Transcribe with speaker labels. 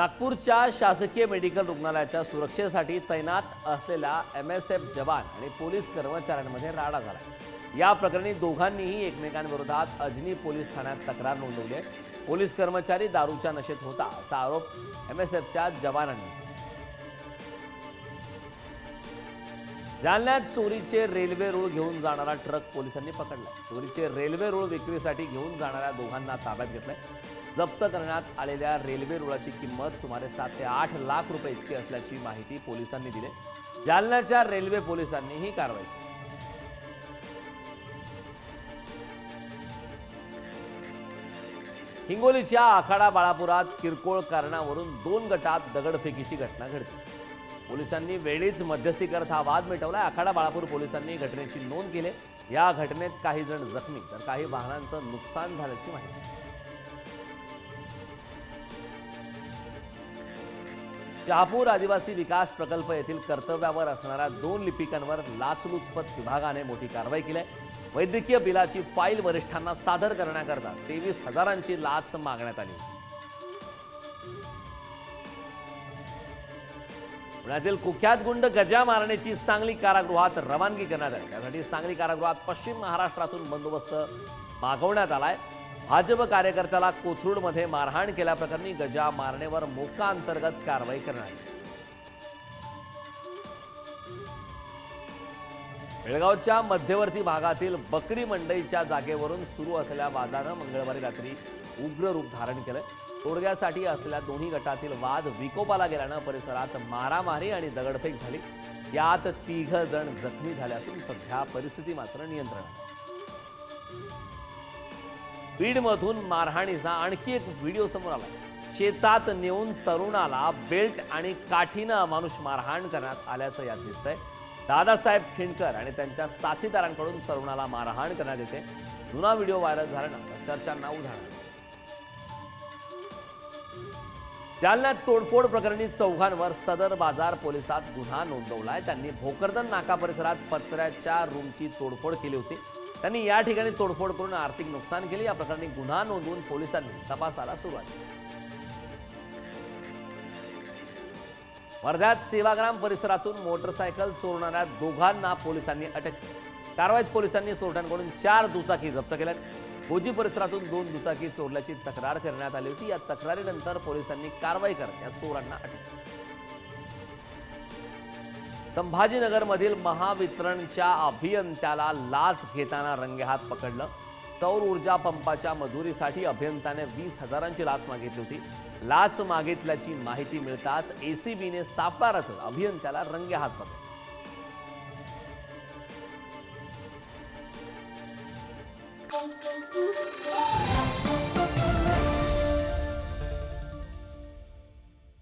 Speaker 1: नागपूरच्या शासकीय मेडिकल रुग्णालयाच्या सुरक्षेसाठी तैनात असलेल्या एम एस एफ जवान आणि पोलीस कर्मचाऱ्यांमध्ये राडा झाला या प्रकरणी दोघांनीही एकमेकांविरोधात अजनी पोलीस ठाण्यात तक्रार नोंदवली आहे. पोलीस कर्मचारी दारूच्या नशेत होता असा आरोप एम एस एफच्या जवानांनी. जालन्यात चोरीचे रेल्वे रूळ घेऊन जाणारा ट्रक पोलिसांनी पकडला. चोरीचे रेल्वे रूळ विक्रीसाठी घेऊन जाणाऱ्या दोघांना ताब्यात घेतलंय. जप्त करण्यात आलेल्या रेल्वे रुळाची किंमत सुमारे सात ते आठ लाख रुपये इतकी असल्याची माहिती पोलिसांनी दिली. जालन्याच्या रेल्वे पोलिसांनी ही कारवाई केली. हिंगोलीच्या आखाडा बाळापुरात किरकोळ कारणावरून दोन गटात दगडफेकीची घटना घडली. पोलिसांनी वेळीच मध्यस्थी करत हा वाद मिटवला आखाडा बाळापूर पोलिसांनी घटनेची नोंद केली. या घटनेत काही जण जखमी तर काही वाहनांचं नुकसान झाल्याची माहिती. शहापूर आदिवासी विकास प्रकल्प येथील कर्तव्यावर असणाऱ्या दोन लिपिकांवर लाचलुचपत विभागाने मोठी कारवाई केली आहे. वैद्यकीय बिलाची फाईल वरिष्ठांना सादर करण्याकरता तेवीस हजारांची लाच मागण्यात आली. पुण्यातील कुख्यात गुंड गजा मारण्याची सांगली कारागृहात रवानगी करण्यात आली. त्यासाठी सांगली कारागृहात पश्चिम महाराष्ट्रातून बंदोबस्त मागवण्यात आलाय भाजप कार्यकर्त्याला कोथरूडमध्ये मारहाण केल्याप्रकरणी गजा मारणेवर मोका अंतर्गत कारवाई करण्यात आली. बेळगावच्या मध्यवर्ती भागातील बकरी मंडईच्या जागेवरून सुरू असलेल्या वादानं मंगळवारी रात्री उग्र रूप धारण केलं. तोडग्यासाठी असलेल्या दोन्ही गटातील वाद विकोपाला गेल्यानं परिसरात मारामारी आणि दगडफेक झाली. यात तिघ जण जखमी झाले असून सध्या परिस्थिती मात्र नियंत्रणात आहे. बीडमधून मारहाणीचा आणखी एक व्हिडिओ समोर आला शेतात नेऊन तरुणाला बेल्ट आणि काठीनं अमानुष मारहाण करण्यात आल्याचं यात दिसतंय. दादासाहेब खिंडकर आणि त्यांच्या साथीदारांकडून तरुणाला मारहाण करण्यात येते. जुना व्हिडिओ व्हायरल झाल्यानंतर चर्चांना उधाण जालन्यात तोडफोड प्रकरणी चौघांवर सदर बाजार पोलिसात गुन्हा नोंदवलाय. त्यांनी भोकरदन नाका परिसरात पत्र्याच्या रूमची तोडफोड केली होती. त्यांनी या ठिकाणी तोडफोड करून आर्थिक नुकसान केले. या प्रकरणी गुन्हा नोंदवून पोलिसांनी तपासाला सुरुवात केली. वर्ध्यात सेवाग्राम परिसरातून मोटरसायकल चोरणाऱ्या दोघांना पोलिसांनी अटक केली. कारवाईत पोलिसांनी चोरट्यांकडून चार दुचाकी जप्त केल्यात. भोजी परिसरातून दोन दुचाकी चोरल्याची तक्रार करण्यात आली होती. या तक्रारीनंतर पोलिसांनी कारवाई करत या चोरांना अटक केली. संभाजीनगरमधील महावितरणच्या अभियंत्याला लाच घेताना रंगेहात पकडलं. सौर ऊर्जा पंपाच्या मजुरीसाठी अभियंत्याने वीस हजारांची लाच मागितली होती. लाच मागितल्याची माहिती मिळताच एसीबीने सापळा रचत अभियंत्याला रंगेहात पकडलं.